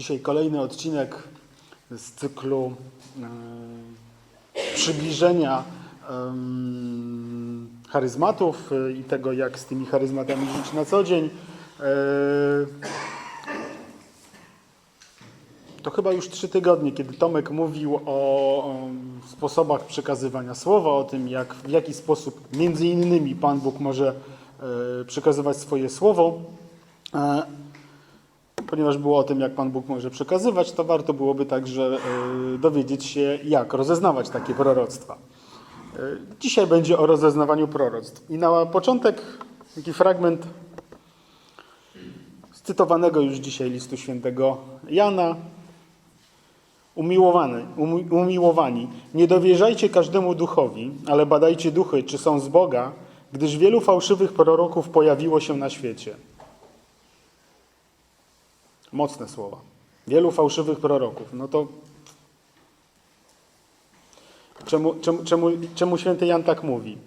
Dzisiaj kolejny odcinek z cyklu e, przybliżenia charyzmatów e, i tego, jak z tymi charyzmatami żyć na co dzień. E, To chyba już trzy tygodnie, kiedy Tomek mówił o, sposobach przekazywania słowa, o tym, jak, w jaki sposób między innymi Pan Bóg może przekazywać swoje słowo. Ponieważ było o tym, jak Pan Bóg może przekazywać, to warto byłoby także e, dowiedzieć się, jak rozeznawać takie proroctwa. E, Dzisiaj będzie o rozeznawaniu proroctw. I na początek taki fragment z cytowanego już dzisiaj listu świętego Jana. Umiłowany, umi- umiłowani, nie dowierzajcie każdemu duchowi, ale badajcie duchy, czy są z Boga, gdyż wielu fałszywych proroków pojawiło się na świecie. Mocne słowa. Wielu fałszywych proroków. No to czemu, czemu, czemu, czemu święty Jan tak mówi?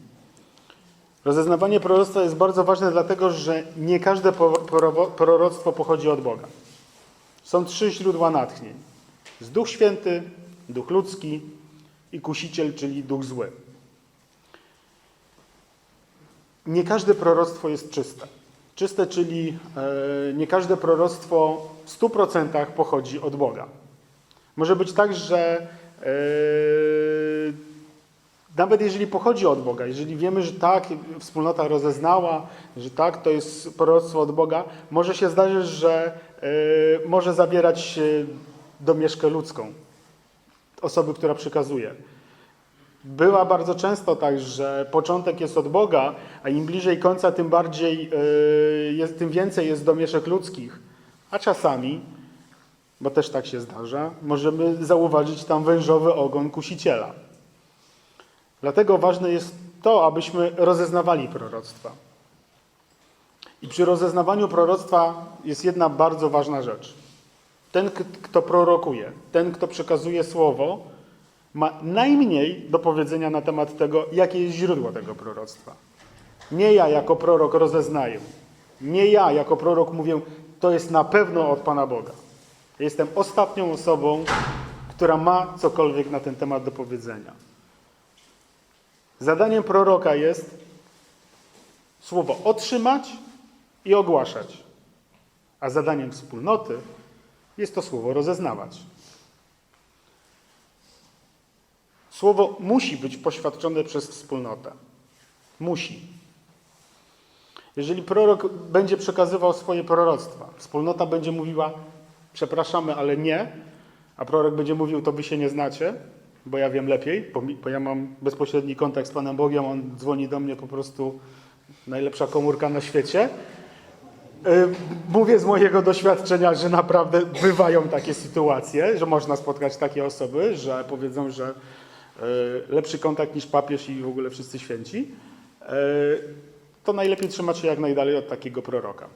Rozeznawanie proroctwa jest bardzo ważne, dlatego że nie każde proroctwo pochodzi od Boga. Są trzy źródła natchnień. Jest Duch Święty, Duch Ludzki i Kusiciel, czyli Duch Zły. Nie każde proroctwo jest czyste. Czyste, czyli e, nie każde proroctwo w 100% pochodzi od Boga. Może być tak, że e, nawet jeżeli pochodzi od Boga, jeżeli wiemy, że tak, wspólnota rozeznała, że tak, to jest proroctwo od Boga, może się zdarzyć, że e, może zawierać domieszkę ludzką osoby, która przekazuje. Była bardzo często tak, że początek jest od Boga, a im bliżej końca, tym bardziej e, jest, tym więcej jest domieszek ludzkich. A czasami, bo też tak się zdarza, możemy zauważyć tam wężowy ogon kusiciela. Dlatego ważne jest to, abyśmy rozeznawali proroctwa. I przy rozeznawaniu proroctwa jest jedna bardzo ważna rzecz. Ten, kto prorokuje, ten, kto przekazuje słowo, ma najmniej do powiedzenia na temat tego, jakie jest źródło tego proroctwa. Nie ja jako prorok rozeznaję. Nie ja jako prorok mówię, to jest na pewno od Pana Boga. Jestem ostatnią osobą, która ma cokolwiek na ten temat do powiedzenia. Zadaniem proroka jest słowo otrzymać i ogłaszać, a zadaniem wspólnoty jest to słowo rozeznawać. Słowo musi być poświadczone przez wspólnotę. Musi. Jeżeli prorok będzie przekazywał swoje proroctwa, wspólnota będzie mówiła, przepraszamy, ale nie, a prorok będzie mówił, to wy się nie znacie, bo ja wiem lepiej, bo, mi, bo ja mam bezpośredni kontakt z Panem Bogiem, on dzwoni do mnie po prostu najlepsza komórka na świecie. Y, Mówię z mojego doświadczenia, że naprawdę bywają takie sytuacje, że można spotkać takie osoby, że powiedzą, że lepszy kontakt niż papież i w ogóle wszyscy święci. Y, To najlepiej trzymać się jak najdalej od takiego proroka.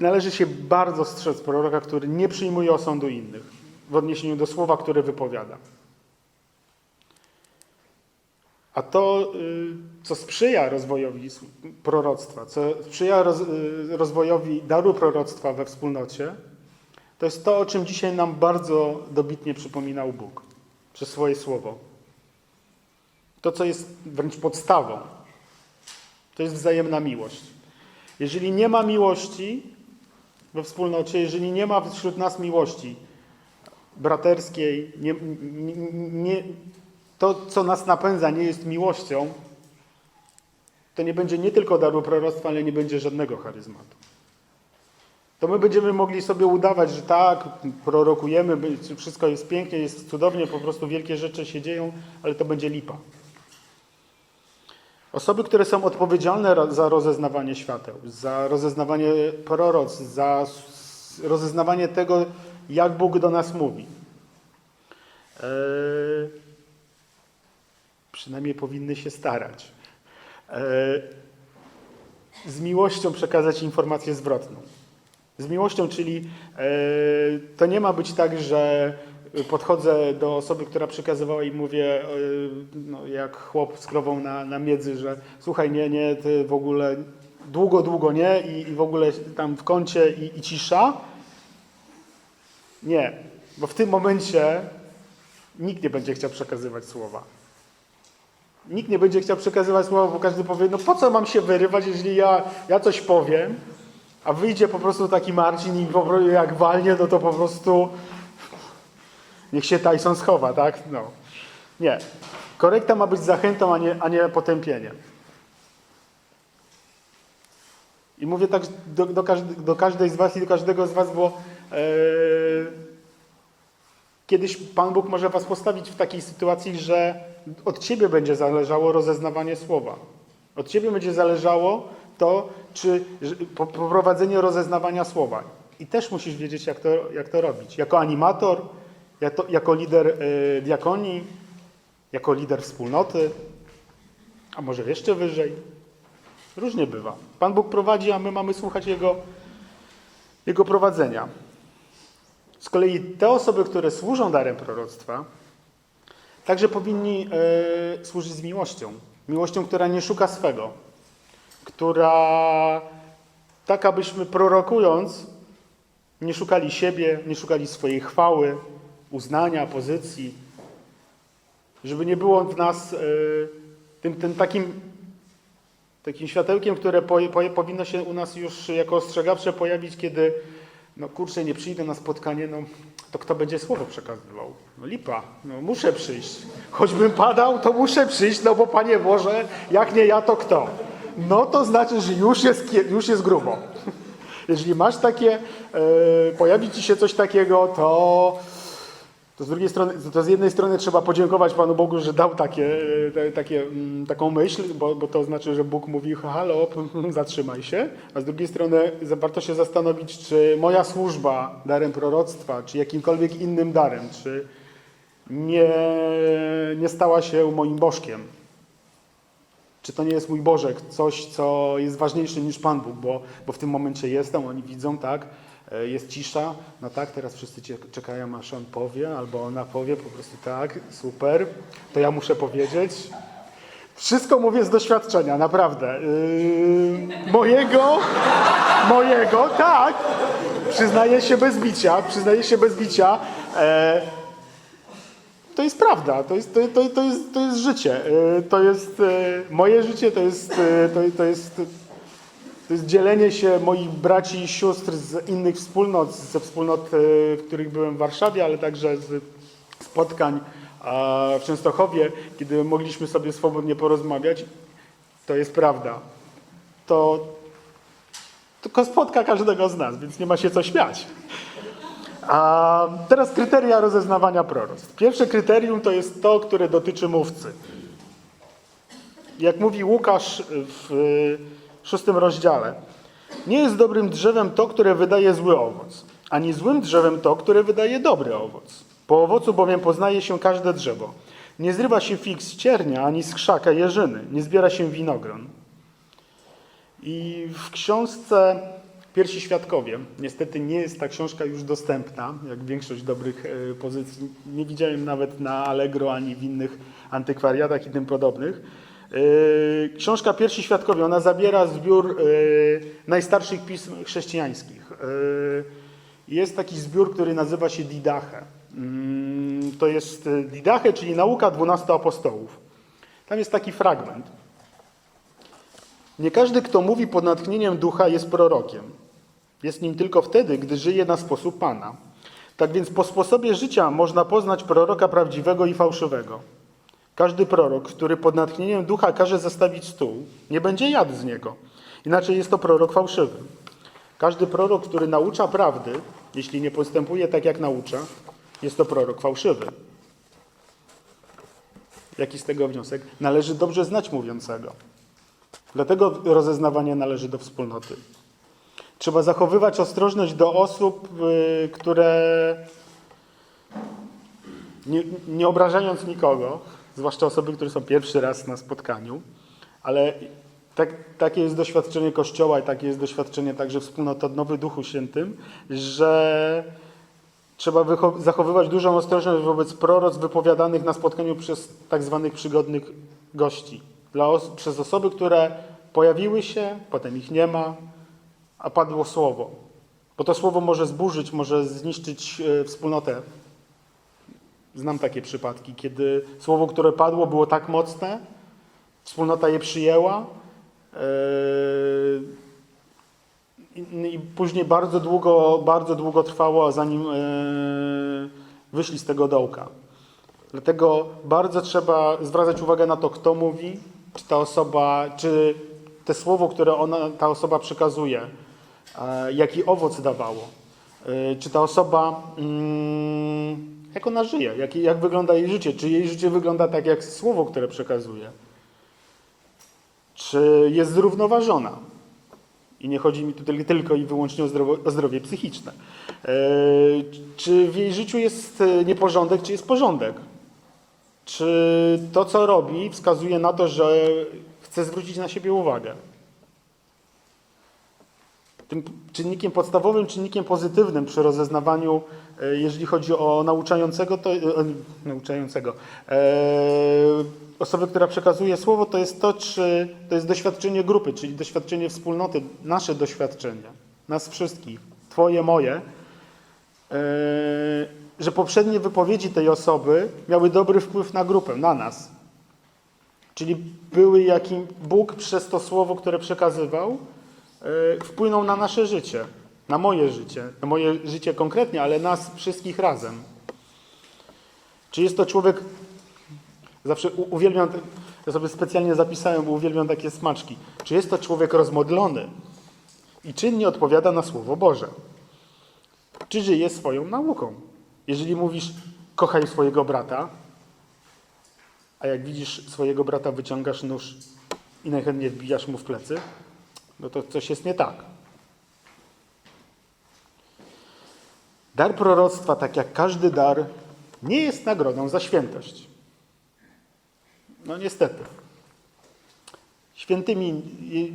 Należy się bardzo strzec proroka, który nie przyjmuje osądu innych w odniesieniu do słowa, które wypowiada. A to, y, co sprzyja rozwojowi proroctwa, co sprzyja y, rozwojowi daru proroctwa we wspólnocie, to jest to, o czym dzisiaj nam bardzo dobitnie przypominał Bóg przez swoje słowo. To, co jest wręcz podstawą, to jest wzajemna miłość. Jeżeli nie ma miłości we wspólnocie, jeżeli nie ma wśród nas miłości braterskiej, nie, nie, nie, to, co nas napędza, nie jest miłością, to nie będzie nie tylko daru proroctwa, ale nie będzie żadnego charyzmatu. To my będziemy mogli sobie udawać, że tak, prorokujemy, wszystko jest pięknie, jest cudownie, po prostu wielkie rzeczy się dzieją, ale to będzie lipa. Osoby, które są odpowiedzialne za rozeznawanie świateł, za rozeznawanie proroc, za rozeznawanie tego, jak Bóg do nas mówi. Eee, przynajmniej powinny się starać. Eee, z miłością przekazać informację zwrotną. Z miłością, czyli e, to nie ma być tak, że podchodzę do osoby, która przekazywała i mówię, e, no, jak chłop z krową na, na miedzy, że słuchaj, nie, nie, ty w ogóle długo, długo nie i, i w ogóle tam w kącie i, i cisza. Nie, bo w tym momencie nikt nie będzie chciał przekazywać słowa. Nikt nie będzie chciał przekazywać słowa, bo każdy powie, no po co mam się wyrywać, jeżeli ja, ja coś powiem, a wyjdzie po prostu taki Marcin i jak walnie, no to po prostu niech się Tyson schowa, tak? No. Nie. Korekta ma być zachętą, a nie, a nie potępieniem. I mówię tak do, do, każdy, do każdej z was i do każdego z was, bo e, kiedyś Pan Bóg może was postawić w takiej sytuacji, że od ciebie będzie zależało rozeznawanie słowa. Od ciebie będzie zależało to, czy poprowadzenie rozeznawania słowa. I też musisz wiedzieć, jak to, jak to robić. Jako animator, jako, jako lider e, diakonii, jako lider wspólnoty, a może jeszcze wyżej. Różnie bywa. Pan Bóg prowadzi, a my mamy słuchać Jego, Jego prowadzenia. Z kolei te osoby, które służą darem proroctwa, także powinni e, służyć z miłością. Miłością, która nie szuka swego. Która tak, abyśmy prorokując, nie szukali siebie, nie szukali swojej chwały, uznania, pozycji. Żeby nie było w nas e, tym, tym takim takim światełkiem, które po, po, powinno się u nas już jako ostrzegawcze pojawić, kiedy no kurczę, nie przyjdę na spotkanie, no to kto będzie słowo przekazywał? No lipa, no muszę przyjść. Choćbym padał, to muszę przyjść, no bo Panie Boże, jak nie ja, to kto? No to znaczy, że już jest, już jest grubo. Jeżeli masz takie, e, pojawi Ci się coś takiego, to to z drugiej strony, to z jednej strony trzeba podziękować Panu Bogu, że dał takie, te, takie, mm, taką myśl, bo, bo to znaczy, że Bóg mówi, halo, zatrzymaj się, a z drugiej strony warto się zastanowić, czy moja służba darem proroctwa, czy jakimkolwiek innym darem, czy nie, nie stała się moim bożkiem. Czy to nie jest mój Bożek, coś, co jest ważniejsze niż Pan Bóg, bo, bo w tym momencie jestem, oni widzą, tak, e, jest cisza, no tak, teraz wszyscy czekają, aż on powie, albo ona powie, po prostu tak, super, to ja muszę powiedzieć. Wszystko mówię z doświadczenia, naprawdę. Yy, mojego, mojego, tak, przyznaję się bez bicia, przyznaję się bez bicia. E, to jest prawda, to jest, to, to, to jest, to jest życie. E, To jest e, moje życie, to jest, e, to, to, jest, to jest dzielenie się moich braci i sióstr z innych wspólnot, ze wspólnot, w których byłem w Warszawie, ale także z spotkań w Częstochowie, kiedy mogliśmy sobie swobodnie porozmawiać. To jest prawda. To tylko spotka każdego z nas, więc nie ma się co śmiać. A teraz kryteria rozeznawania proroctw. Pierwsze kryterium to jest to, które dotyczy mówcy. Jak mówi Łukasz w szóstym rozdziale, nie jest dobrym drzewem to, które wydaje zły owoc, ani złym drzewem to, które wydaje dobry owoc. Po owocu bowiem poznaje się każde drzewo. Nie zrywa się fig z ciernia, ani z krzaka jeżyny, nie zbiera się winogron. I w książce Pierwsi Świadkowie, niestety nie jest ta książka już dostępna, jak większość dobrych e, pozycji. Nie widziałem nawet na Allegro ani w innych antykwariatach i tym podobnych. E, Książka Pierwsi Świadkowie, ona zabiera zbiór e, najstarszych pism chrześcijańskich. Jest taki zbiór, który nazywa się Didache. Mm, To jest Didache, czyli nauka dwunastu apostołów. Tam jest taki fragment. Nie każdy, kto mówi pod natchnieniem ducha, jest prorokiem. Jest nim tylko wtedy, gdy żyje na sposób Pana. Tak więc po sposobie życia można poznać proroka prawdziwego i fałszywego. Każdy prorok, który pod natchnieniem ducha każe zastawić stół, nie będzie jadł z niego. Inaczej jest to prorok fałszywy. Każdy prorok, który naucza prawdy, jeśli nie postępuje tak, jak naucza, jest to prorok fałszywy. Jaki z tego wniosek? Należy dobrze znać mówiącego. Dlatego rozeznawanie należy do wspólnoty. Trzeba zachowywać ostrożność do osób, y, które nie, nie obrażając nikogo, zwłaszcza osoby, które są pierwszy raz na spotkaniu, ale tak, takie jest doświadczenie Kościoła i takie jest doświadczenie także wspólnoty odnowy Duchu Świętym, że trzeba zachowywać dużą ostrożność wobec proroc wypowiadanych na spotkaniu przez tak zwanych przygodnych gości. Os- przez osoby, które pojawiły się, potem ich nie ma, a padło słowo. Bo to słowo może zburzyć, może zniszczyć e, wspólnotę. Znam takie przypadki, kiedy słowo, które padło, było tak mocne, wspólnota je przyjęła. e, i, później bardzo długo, bardzo długo trwało, zanim e, wyszli z tego dołka. Dlatego bardzo trzeba zwracać uwagę na to, kto mówi, czy ta osoba, czy te słowo, które ona, ta osoba przekazuje, jaki owoc dawało. E, Czy ta osoba, mm, jak ona żyje, jak, jak wygląda jej życie, czy jej życie wygląda tak jak słowo, które przekazuje. Czy jest zrównoważona. I nie chodzi mi tutaj tylko i wyłącznie o zdrowie, o zdrowie psychiczne. E, Czy w jej życiu jest e, nieporządek, czy jest porządek? Czy to, co robi, wskazuje na to, że chce zwrócić na siebie uwagę? Tym czynnikiem podstawowym, czynnikiem pozytywnym przy rozeznawaniu, e, jeżeli chodzi o nauczającego, to, e, nauczającego, e, osobę, która przekazuje słowo, to jest to, czy to jest doświadczenie grupy, czyli doświadczenie wspólnoty, nasze doświadczenie, nas wszystkich, twoje, moje, że poprzednie wypowiedzi tej osoby miały dobry wpływ na grupę, na nas. Czyli były jakim Bóg przez to słowo, które przekazywał, e, wpłynął na nasze życie, na moje życie, na moje życie konkretnie, ale nas wszystkich razem. Czy jest to człowiek, zawsze uwielbiam, ja sobie specjalnie zapisałem, bo uwielbiam takie smaczki. Czy jest to człowiek rozmodlony i czynnie odpowiada na Słowo Boże? Czy żyje swoją nauką? Jeżeli mówisz, kochaj swojego brata, a jak widzisz swojego brata, wyciągasz nóż i najchętniej wbijasz mu w plecy, no to coś jest nie tak. Dar proroctwa, tak jak każdy dar, nie jest nagrodą za świętość. No niestety. Świętymi,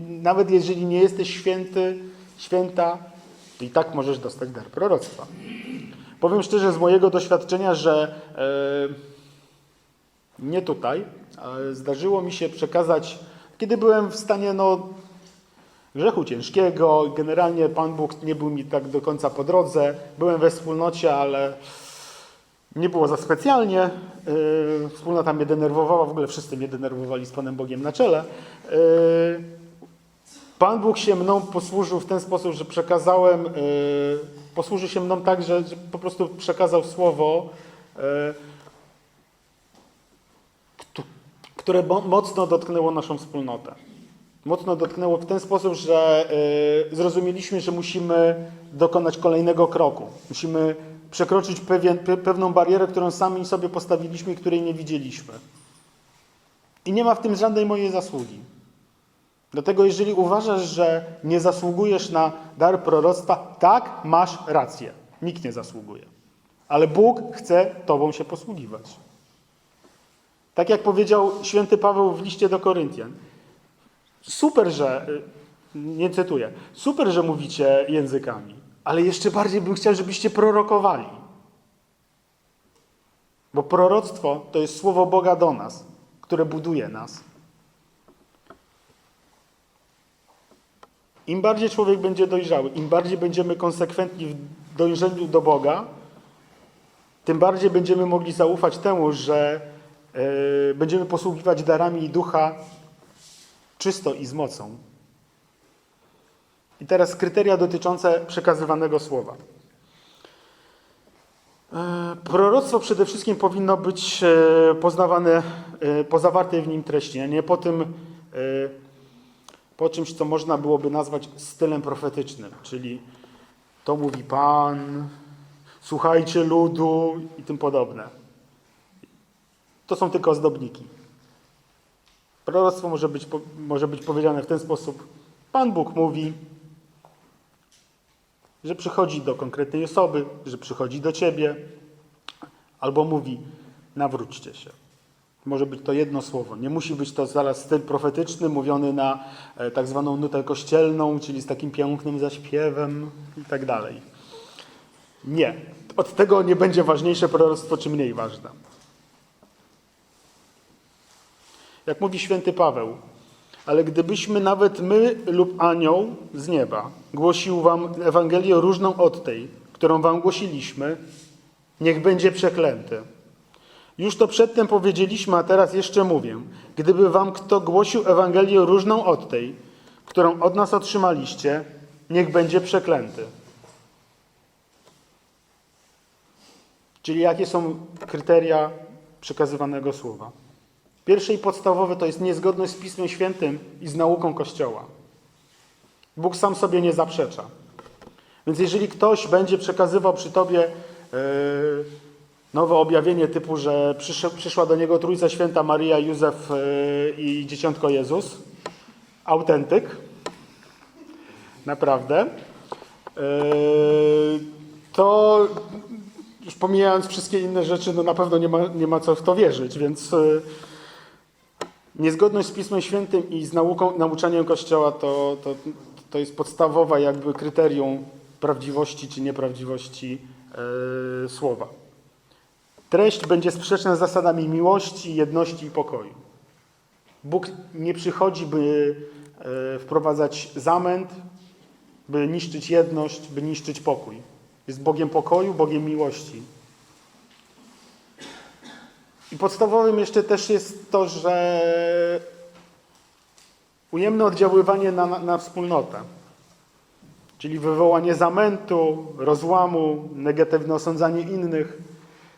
nawet jeżeli nie jesteś święty, święta, to i tak możesz dostać dar proroctwa. Powiem szczerze z mojego doświadczenia, że e, nie tutaj, zdarzyło mi się przekazać, kiedy byłem w stanie no, grzechu ciężkiego, generalnie Pan Bóg nie był mi tak do końca po drodze, byłem we wspólnocie, ale nie było za specjalnie. Yy, Wspólnota mnie denerwowała, w ogóle wszyscy mnie denerwowali z Panem Bogiem na czele. Yy, Pan Bóg się mną posłużył w ten sposób, że przekazałem, yy, posłużył się mną tak, że, po prostu przekazał słowo, któ- które mo- mocno dotknęło naszą wspólnotę. Mocno dotknęło w ten sposób, że yy, zrozumieliśmy, że musimy dokonać kolejnego kroku. Musimy przekroczyć pewien, pe, pewną barierę, którą sami sobie postawiliśmy i której nie widzieliśmy. I nie ma w tym żadnej mojej zasługi. Dlatego jeżeli uważasz, że nie zasługujesz na dar proroctwa, tak, masz rację. Nikt nie zasługuje. Ale Bóg chce Tobą się posługiwać. Tak jak powiedział święty Paweł w liście do Koryntian. Super, że, y, nie cytuję, super, że mówicie językami, ale jeszcze bardziej bym chciał, żebyście prorokowali. Bo proroctwo to jest słowo Boga do nas, które buduje nas. Im bardziej człowiek będzie dojrzały, im bardziej będziemy konsekwentni w dążeniu do Boga, tym bardziej będziemy mogli zaufać temu, że e, będziemy posługiwać darami ducha czysto i z mocą. I teraz kryteria dotyczące przekazywanego słowa. E, Proroctwo przede wszystkim powinno być e, poznawane e, po zawartej w nim treści, a nie po tym, po czymś, co można byłoby nazwać stylem profetycznym, czyli to mówi Pan, słuchajcie ludu i tym podobne. To są tylko ozdobniki. Proroctwo może być, może być powiedziane w ten sposób. Pan Bóg mówi, że przychodzi do konkretnej osoby, że przychodzi do ciebie, albo mówi, nawróćcie się. Może być to jedno słowo. Nie musi być to zaraz styl profetyczny, mówiony na e, tak zwaną nutę kościelną, czyli z takim pięknym zaśpiewem i tak dalej. Nie. Od tego nie będzie ważniejsze proroctwo, czy mniej ważne. Jak mówi święty Paweł, Ale gdybyśmy nawet my lub anioł z nieba głosił wam Ewangelię różną od tej, którą wam głosiliśmy, niech będzie przeklęty. Już to przedtem powiedzieliśmy, a teraz jeszcze mówię. Gdyby wam kto głosił Ewangelię różną od tej, którą od nas otrzymaliście, niech będzie przeklęty. Czyli jakie są kryteria przekazywanego słowa? Pierwsze i podstawowe to jest niezgodność z Pismem Świętym i z nauką Kościoła. Bóg sam sobie nie zaprzecza. Więc jeżeli ktoś będzie przekazywał przy tobie yy, nowe objawienie typu, że przysz, przyszła do niego Trójca Święta Maria, Józef yy, i Dzieciątko Jezus, autentyk, naprawdę, yy, to już pomijając wszystkie inne rzeczy, no na pewno nie ma, nie ma co w to wierzyć, więc niezgodność z Pismem Świętym i z nauką, nauczaniem Kościoła to, to, to jest podstawowa jakby kryterium prawdziwości czy nieprawdziwości yy, słowa. Treść będzie sprzeczna z zasadami miłości, jedności i pokoju. Bóg nie przychodzi, by yy, wprowadzać zamęt, by niszczyć jedność, by niszczyć pokój. Jest Bogiem pokoju, Bogiem miłości. I podstawowym jeszcze też jest to, że ujemne oddziaływanie na, na, wspólnotę, czyli wywołanie zamętu, rozłamu, negatywne osądzanie innych.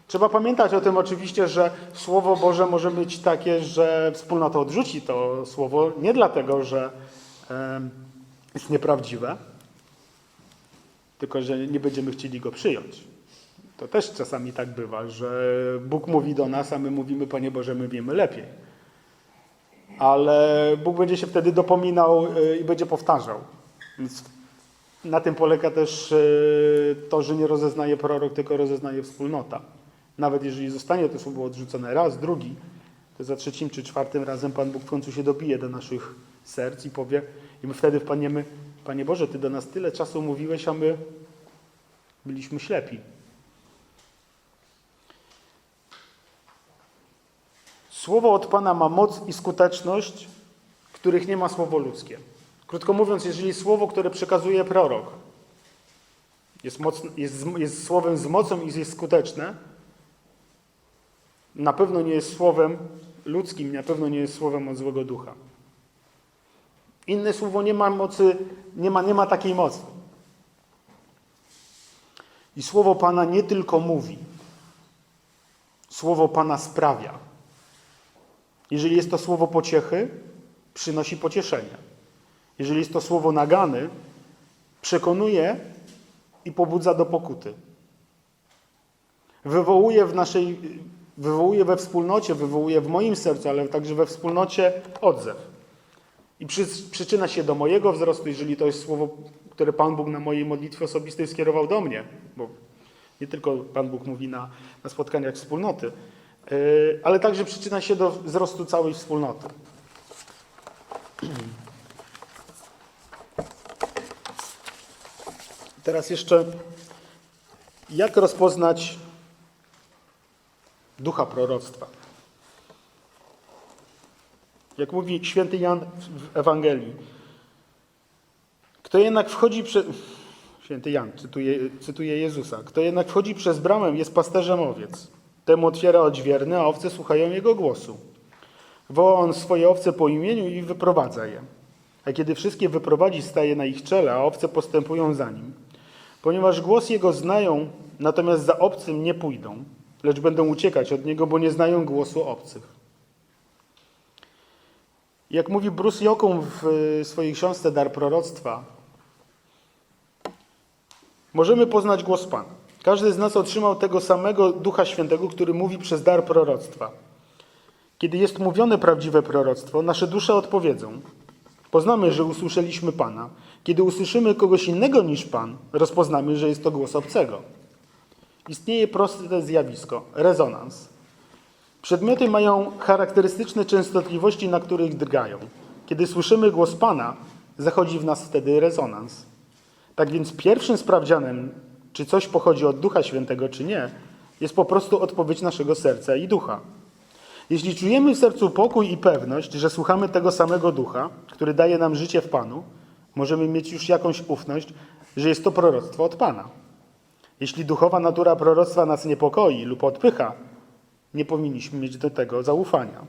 Trzeba pamiętać o tym oczywiście, że Słowo Boże może być takie, że wspólnota odrzuci to słowo nie dlatego, że jest nieprawdziwe, tylko że nie będziemy chcieli go przyjąć. To też czasami tak bywa, że Bóg mówi do nas, a my mówimy, Panie Boże, my wiemy lepiej. Ale Bóg będzie się wtedy dopominał y, i będzie powtarzał. Więc na tym polega też y, to, że nie rozeznaje prorok, tylko rozeznaje wspólnota. Nawet jeżeli zostanie to słowo odrzucone raz, drugi, to za trzecim czy czwartym razem Pan Bóg w końcu się dobije do naszych serc i powie, i my wtedy wpadniemy, Panie Boże, Ty do nas tyle czasu mówiłeś, a my byliśmy ślepi. Słowo od Pana ma moc i skuteczność, których nie ma słowo ludzkie. Krótko mówiąc, jeżeli słowo, które przekazuje prorok, jest, mocne, jest, jest słowem z mocą i jest skuteczne, na pewno nie jest słowem ludzkim, na pewno nie jest słowem od złego ducha. Inne słowo nie ma mocy, nie ma, nie ma takiej mocy. I słowo Pana nie tylko mówi, słowo Pana sprawia. Jeżeli jest to słowo pociechy, przynosi pocieszenie. Jeżeli jest to słowo nagany, przekonuje i pobudza do pokuty. Wywołuje w naszej, wywołuje we wspólnocie, wywołuje w moim sercu, ale także we wspólnocie odzew. I przy, przyczyna się do mojego wzrostu, jeżeli to jest słowo, które Pan Bóg na mojej modlitwie osobistej skierował do mnie, bo nie tylko Pan Bóg mówi na, na spotkaniach wspólnoty, ale także przyczyna się do wzrostu całej wspólnoty. Teraz jeszcze, jak rozpoznać ducha proroctwa? Jak mówi święty Jan w Ewangelii. Kto jednak wchodzi przez. Święty Jan cytuje Jezusa. Kto jednak wchodzi przez bramę, jest pasterzem owiec. Temu otwiera odźwierny, a owce słuchają jego głosu. Woła on swoje owce po imieniu i wyprowadza je. A kiedy wszystkie wyprowadzi, staje na ich czele, a owce postępują za nim. Ponieważ głos jego znają, natomiast za obcym nie pójdą, lecz będą uciekać od niego, bo nie znają głosu obcych. Jak mówi Bruce Jokum w y, swojej książce Dar Proroctwa, możemy poznać głos Pana. Każdy z nas otrzymał tego samego Ducha Świętego, który mówi przez dar proroctwa. Kiedy jest mówione prawdziwe proroctwo, nasze dusze odpowiedzą. Poznamy, że usłyszeliśmy Pana. Kiedy usłyszymy kogoś innego niż Pan, rozpoznamy, że jest to głos obcego. Istnieje proste zjawisko rezonans. Przedmioty mają charakterystyczne częstotliwości, na których drgają. Kiedy słyszymy głos Pana, zachodzi w nas wtedy rezonans. Tak więc pierwszym sprawdzianem, czy coś pochodzi od Ducha Świętego, czy nie, jest po prostu odpowiedź naszego serca i ducha. Jeśli czujemy w sercu pokój i pewność, że słuchamy tego samego ducha, który daje nam życie w Panu, możemy mieć już jakąś ufność, że jest to proroctwo od Pana. Jeśli duchowa natura proroctwa nas niepokoi lub odpycha, nie powinniśmy mieć do tego zaufania.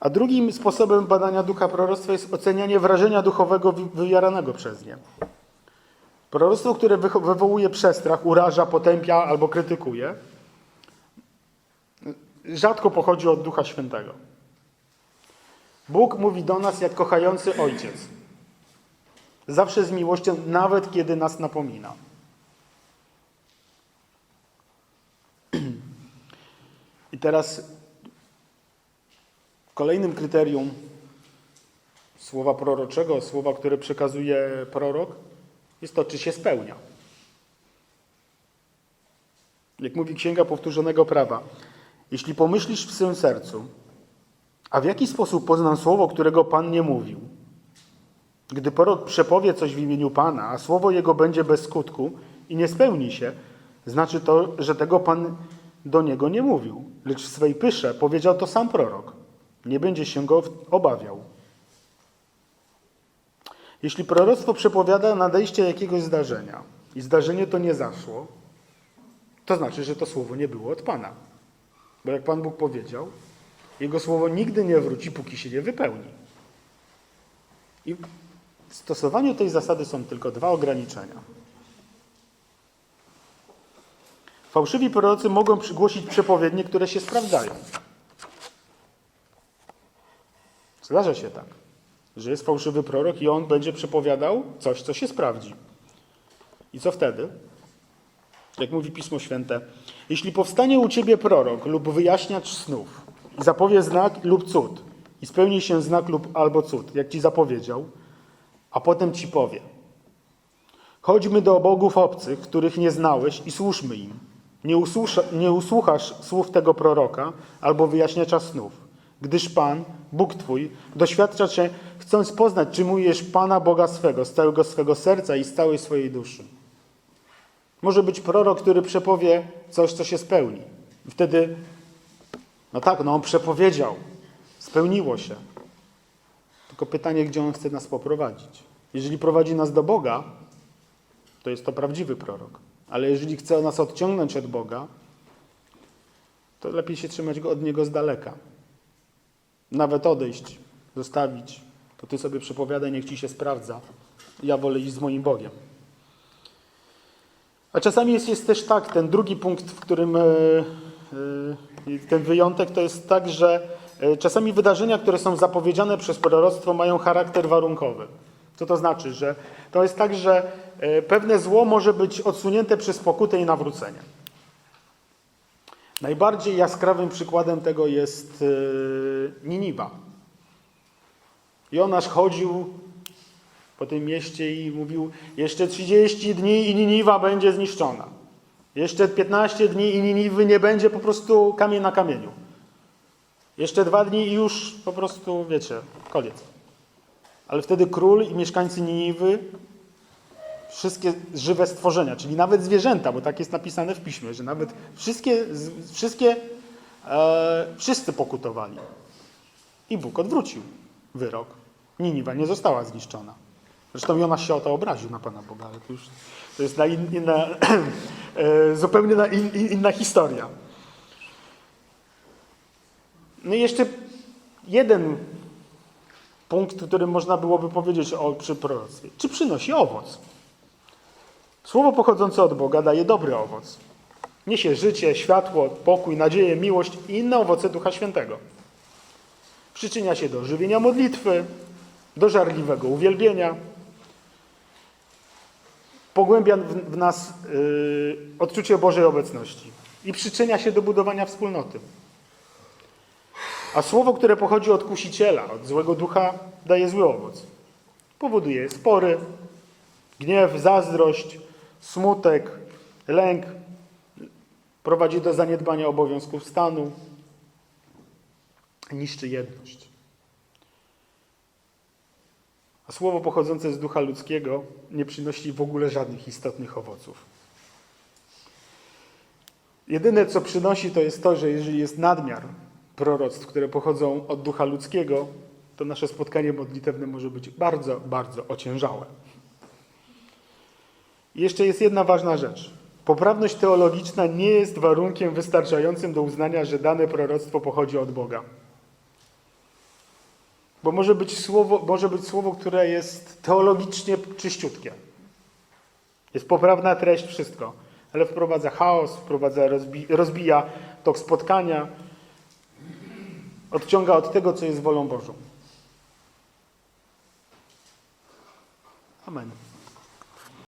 A drugim sposobem badania ducha proroctwa jest ocenianie wrażenia duchowego wy- wywieranego przez nie. Proroctwo, które wywołuje przestrach, uraża, potępia albo krytykuje, rzadko pochodzi od Ducha Świętego. Bóg mówi do nas jak kochający ojciec. Zawsze z miłością, nawet kiedy nas napomina. I teraz kolejnym kryterium słowa proroczego, słowa, które przekazuje prorok, jest to, czy się spełnia. Jak mówi Księga Powtórzonego Prawa, jeśli pomyślisz w swym sercu, a w jaki sposób poznam słowo, którego Pan nie mówił? Gdy prorok przepowie coś w imieniu Pana, a słowo jego będzie bez skutku i nie spełni się, znaczy to, że tego Pan do niego nie mówił, lecz w swej pysze powiedział to sam prorok. Nie będzie się go obawiał. Jeśli proroctwo przepowiada nadejście jakiegoś zdarzenia i zdarzenie to nie zaszło, to znaczy, że to słowo nie było od Pana. Bo jak Pan Bóg powiedział, Jego słowo nigdy nie wróci, póki się nie wypełni. I w stosowaniu tej zasady są tylko dwa ograniczenia. Fałszywi prorocy mogą przygłosić przepowiednie, które się sprawdzają. Zdarza się tak, że jest fałszywy prorok i on będzie przepowiadał coś, co się sprawdzi. I co wtedy? Jak mówi Pismo Święte, jeśli powstanie u ciebie prorok lub wyjaśniacz snów i zapowie znak lub cud i spełni się znak lub albo cud, jak ci zapowiedział, a potem ci powie, chodźmy do bogów obcych, których nie znałeś i służmy im. Nie, nie usłuchasz słów tego proroka albo wyjaśniacza snów, gdyż Pan, Bóg Twój, doświadcza Cię, chcąc poznać, czy mujesz Pana Boga swego z całego swego serca i z całej swojej duszy. Może być prorok, który przepowie coś, co się spełni. I wtedy, no tak, no on przepowiedział, spełniło się. Tylko pytanie, gdzie on chce nas poprowadzić. Jeżeli prowadzi nas do Boga, to jest to prawdziwy prorok. Ale jeżeli chce nas odciągnąć od Boga, to lepiej się trzymać go od niego z daleka. Nawet odejść, zostawić. To ty sobie przepowiadaj, niech ci się sprawdza. Ja wolę iść z moim Bogiem. A czasami jest, jest też tak, ten drugi punkt, w którym e, e, ten wyjątek to jest tak, że e, czasami wydarzenia, które są zapowiedziane przez proroctwo, mają charakter warunkowy. Co to znaczy? Że to jest tak, że pewne zło może być odsunięte przez pokutę i nawrócenie. Najbardziej jaskrawym przykładem tego jest Niniwa. Jonasz chodził po tym mieście i mówił: Jeszcze 30 dni i Niniwa będzie zniszczona. Jeszcze 15 dni i Niniwy nie będzie po prostu kamień na kamieniu. Jeszcze dwa dni i już po prostu, wiecie, koniec. Ale wtedy król i mieszkańcy Niniwy, wszystkie żywe stworzenia, czyli nawet zwierzęta, bo tak jest napisane w piśmie, że nawet wszystkie, wszystkie e, wszyscy pokutowali. I Bóg odwrócił wyrok. Niniwa nie została zniszczona. Zresztą Jonasz się o to obraził na Pana Boga, ale to już to jest na in, inna, e, zupełnie na in, in, inna historia. No i jeszcze jeden punkt, który można byłoby powiedzieć o przy. Czy przynosi owoc? Słowo pochodzące od Boga daje dobry owoc. Niesie życie, światło, pokój, nadzieję, miłość i inne owoce Ducha Świętego. Przyczynia się do żywienia modlitwy, do żarliwego uwielbienia. Pogłębia w, nas yy, odczucie Bożej obecności i przyczynia się do budowania wspólnoty. A słowo, które pochodzi od kusiciela, od złego ducha, daje zły owoc. Powoduje spory, gniew, zazdrość, smutek, lęk. Prowadzi do zaniedbania obowiązków stanu, niszczy jedność. A słowo pochodzące z ducha ludzkiego nie przynosi w ogóle żadnych istotnych owoców. Jedyne, co przynosi, to jest to, że jeżeli jest nadmiar proroctw, które pochodzą od ducha ludzkiego, to nasze spotkanie modlitewne może być bardzo, bardzo ociężałe. I jeszcze jest jedna ważna rzecz. Poprawność teologiczna nie jest warunkiem wystarczającym do uznania, że dane proroctwo pochodzi od Boga. Bo może być słowo, może być słowo które jest teologicznie czyściutkie. Jest poprawna treść, wszystko, ale wprowadza chaos, wprowadza, rozbi rozbija tok spotkania, odciąga od tego, co jest wolą Bożą. Amen.